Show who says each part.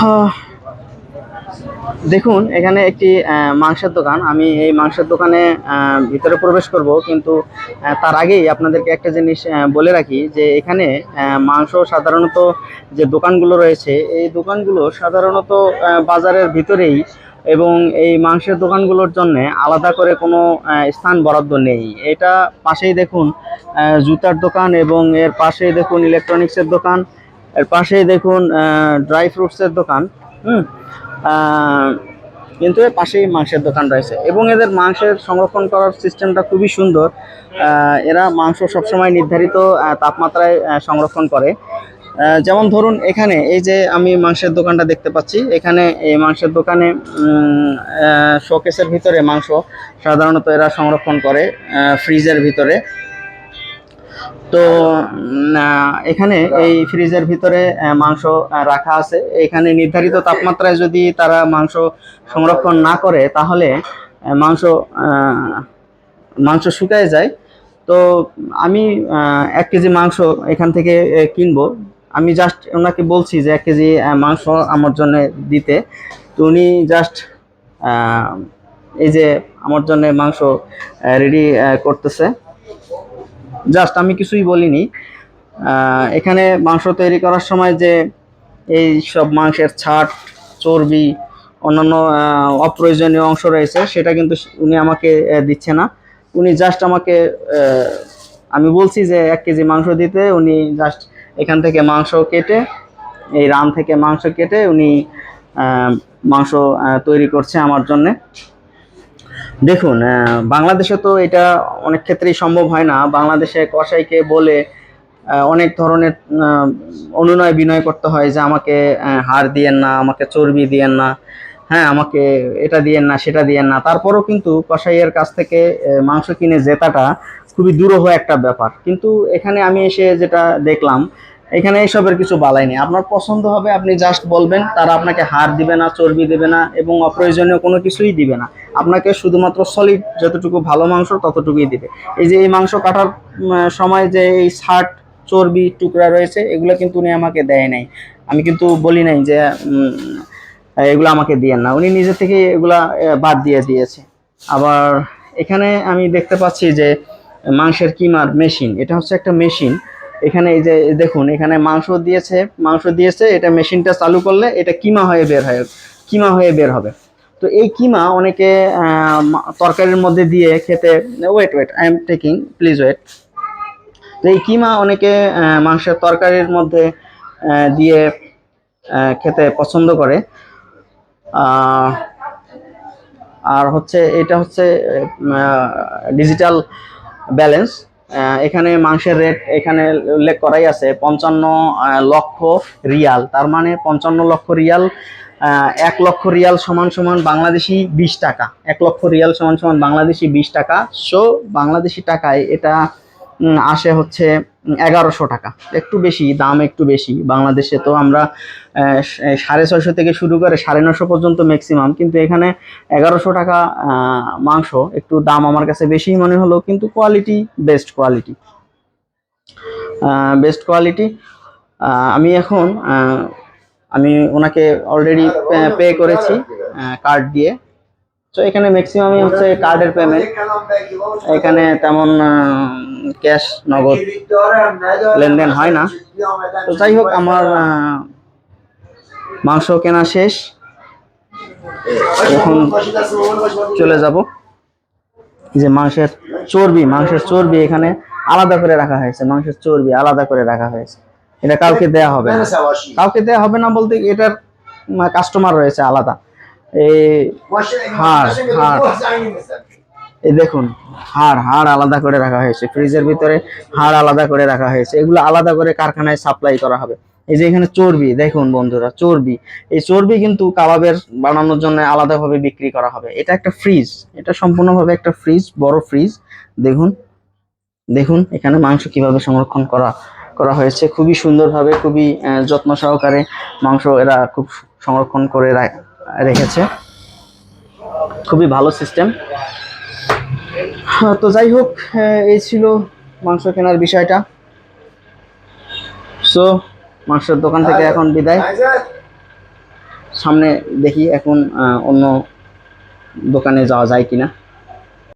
Speaker 1: আহ, দেখুন এখানে একটি মাংসের দোকান। আমি এই মাংসের দোকানে ভিতরে প্রবেশ করব কিন্তু তার আগেই আপনাদেরকে একটা জিনিস বলে রাখি যে এখানে মাংস সাধারণত যে দোকানগুলো রয়েছে এই দোকানগুলো সাধারণত বাজারের ভিতরেই এবং এই মাংসের দোকানগুলোর জন্য আলাদা করে কোনো স্থান বরাদ্দ নেই। এটা পাশেই দেখুন জুতার দোকান এবং এর পাশেই দেখুন ইলেকট্রনিক্সের দোকান। এর পাশেই দেখুন ড্রাই ফ্রুটসের দোকান, হুম? কিন্তু এর পাশেই মাংসের দোকান রয়েছে। এবং এদের মাংসের সংরক্ষণ করার সিস্টেমটা খুবই সুন্দর। এরা মাংস সবসময় নির্ধারিত তাপমাত্রায় সংরক্ষণ করে। যেমন ধরুন, এখানে এই যে আমি মাংসের দোকানটা দেখতে পাচ্ছি, এখানে এই মাংসের দোকানে শোকেসের ভিতরে মাংস সাধারণত এরা সংরক্ষণ করে ফ্রিজের ভিতরে। তো এখানে এই ফ্রিজের ভিতরে মাংস রাখা আছে। এখানে নির্ধারিত তাপমাত্রায় যদি তারা মাংস সংরক্ষণ না করে, তাহলে মাংস মাংস শুকায় যায়। তো, আমি এক কেজি মাংস এখান থেকে কিনবো। আমি জাস্ট ওনাকে বলছি যে, এক কেজি মাংস আমার জন্য দিতে। তো উনি জাস্ট এই যে, আমার জন্য মাংস রেডি করতেছে। জাস্ট আমি কিছুই বলিনি। এখানে মাংস তৈরি করার সময় যে এই সব মাংসের ছাট, চর্বি, অন্যান্য অপ্রয়োজনীয় অংশ রয়েছে, সেটা কিন্তু উনি আমাকে দিচ্ছে না। উনি জাস্ট আমাকে আমি বলছি যে এক কেজি মাংস দিতে, উনি জাস্ট এখান থেকে মাংস কেটে, এই রান থেকে মাংস কেটে উনি মাংস তৈরি করছে আমার জন্যে। দেখুন বাংলাদেশে তো এটা অনেক ক্ষেত্রেই সম্ভব হয় না। বাংলাদেশে কসাইকে বলে অনেক ধরনের অনুনয় বিনয় করতে হয় যে আমাকে হাড় দিয়েন না, আমাকে চর্বি দিয়েন না হ্যাঁ আমাকে এটা দিয়েন না, সেটা দিয়েন না। তারপরেও কিন্তু কসাইয়ের কাছ থেকে মাংস কিনে জেতাটা খুবই দুরূহ একটা ব্যাপার। কিন্তু এখানে আমি এসে যেটা দেখলাম এখানে এইসবের কিছু বালাই নেই। আপনার পছন্দ হবে, আপনি জাস্ট বলবেন, তারা আপনাকে হাড় দিবে না, চর্বি দিবে না এবং অপ্রয়োজনীয় কোনো কিছুই দিবে না। আপনাকে শুধুমাত্র সলিড যতটুকু ভালো মাংস ততটুকুই দিবে। এই যে এই মাংস কাটার সময় যে এই শার্ট চর্বি টুকরা রয়েছে, এগুলো কিন্তু উনি আমাকে দেয় নাই। আমি কিন্তু বলি নাই যে এগুলো আমাকে দিয়েন না। উনি নিজে থেকে এগুলা বাদ দিয়ে দিয়েছে। আবার এখানে আমি দেখতে পাচ্ছি যে, মাংসের কিমার মেশিন, এটা হচ্ছে একটা মেশিন। এখানে এই যে দেখুন, এখানে মাংস দিয়েছে মাংস দিয়েছে, এটা মেশিনটা চালু করলে এটা কিমা হয়ে বের হয়, কিমা হয়ে বের হবে। তো এই কিমা অনেকে তরকারির মধ্যে দিয়ে খেতে wait wait I am taking please wait তো এই কিমা অনেকে মাংসের তরকারির মধ্যে দিয়ে খেতে পছন্দ করে। আর হচ্ছে, এটা হচ্ছে ডিজিটাল ব্যালেন্স এখানে মাংসের রেট এখানে উল্লেখ করাই আছে পঞ্চান্ন লক্ষ রিয়াল। তার মানে পঞ্চান্ন লক্ষ রিয়াল এক লক্ষ রিয়াল সমান সমান বাংলাদেশি বিশ টাকা। এক লক্ষ রিয়াল সমান সমান বাংলাদেশি বিশ টাকা। সো বাংলাদেশি টাকায় এটা আসে হচ্ছে এগারোশো টাকা। একটু বেশি, দাম একটু বেশি। বাংলাদেশে তো আমরা সাড়ে ছয়শো থেকে শুরু করে সাড়ে নশো পর্যন্ত ম্যাক্সিমাম কিন্তু এখানে এগারোশো টাকা মাংস, একটু দাম আমার কাছে বেশি মনে হলো, কিন্তু quality best quality best quality আমি এখন আমি ওনাকে অলরেডি পে করেছি কার্ড দিয়ে। তো এখানে ম্যাক্সিমামই হচ্ছে কার্ডের পেমেন্ট এখানে তেমন ক্যাশ নগদ লেনদেন হয় না। তো যাই হোক, আমার মাংস কেনা শেষ। এখন চলে যাব। যে মাংসের চর্বি মাংসের চর্বি এখানে আলাদা করে রাখা হয়েছে। মাংসের চর্বি আলাদা করে রাখা হয়েছে। এটা কাউকে দেয়া হবে কাউকে দেয়া হবে না বলতে এটার কাস্টমার রয়েছে আলাদা। এই হাড় হাড়। এই দেখুন হাড় হাড় আলাদা করে রাখা হয়েছে। ফ্রিজের ভিতরে হাড় আলাদা করে রাখা হয়েছে। এগুলো আলাদা করে কারখানায় সাপ্লাই করা হবে। এই যে এখানে চর্বি দেখুন বন্ধুরা চর্বি। এই চর্বি কিন্তু কাবাবের বানানোর জন্য আলাদাভাবে বিক্রি করা হবে। এটা একটা ফ্রিজ। এটা সম্পূর্ণভাবে একটা ফ্রিজ বড় ফ্রিজ। দেখুন দেখুন এখানে মাংস কীভাবে সংরক্ষণ করা করা হয়েছে। খুবই সুন্দরভাবে খুবই যত্ন সহকারে মাংস এরা খুব সংরক্ষণ করে রেখেছে। খুবই ভালো সিস্টেম তো যাই হোক এই ছিল মাংস কেনার বিষয়টা। সো মাংসের দোকান থেকে এখন বিদায়। সামনে দেখি এখন অন্য দোকানে যাওয়া যায় কিনা।